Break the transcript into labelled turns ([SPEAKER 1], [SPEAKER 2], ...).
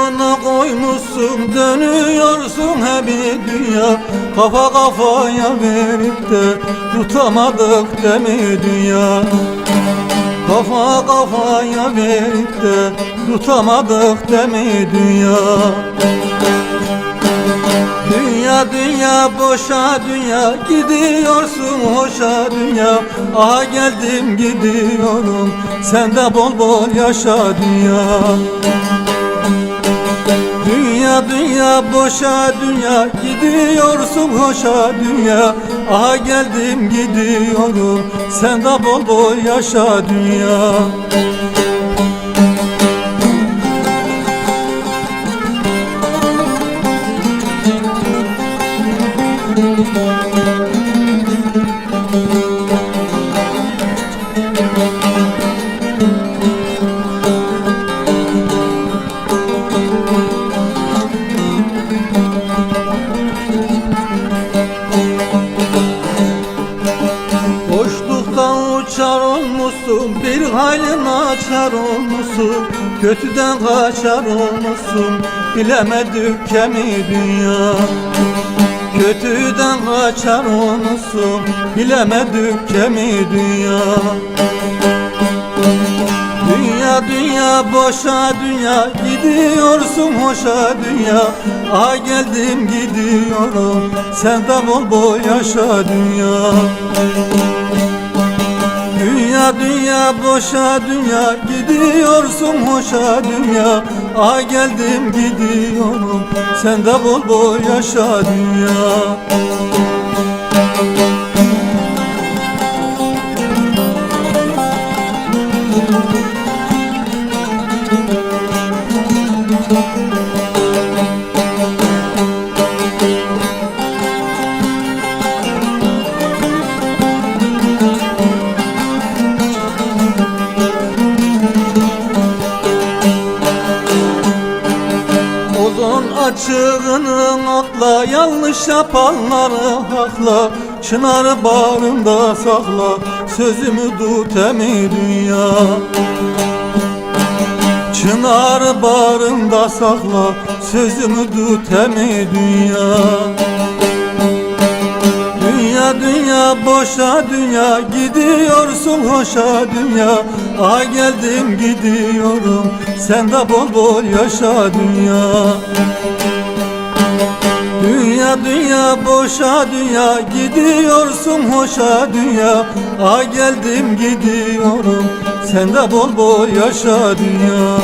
[SPEAKER 1] Başına koymuşsun dönüyorsun he dünya. Kafa kafaya verip de tutamadık demi dünya? Kafa kafaya verip de tutamadık demi dünya? Dünya dünya boşa dünya. Gidiyorsun hoşa dünya. Aha geldim gidiyorum. Sen de bol bol yaşa dünya. Dünya dünya boşa dünya. Gidiyorsun hoşa dünya. Aha geldim gidiyorum. Sen de bol bol yaşa dünya halin açar olmuşsun Kötüden kaçar olmuşsun. Bilemedik kemi dünya Kötüden kaçar olmuşsun. Bilemedik kemi dünya. Dünya dünya boşa dünya Gidiyorsun hoşa dünya. Ah geldim gidiyorum Sen de bol bol yaşa dünya Dünya dünya boşa dünya Gidiyorsun hoşa dünya. Ah geldim gidiyorum Sen de bol bol yaşa dünya açığını atla Yanlış yapanları hakla. Çınar bağrında sakla Sözümü tut emi dünya. Çınar bağrında sakla Sözümü tut emi dünya Dünya dünya boşa dünya Gidiyorsun hoşa dünya. Ah geldim gidiyorum Sen de bol bol yaşa dünya. Dünya dünya boşa dünya Gidiyorsun hoşa dünya. Ah geldim gidiyorum Sen de bol bol yaşa dünya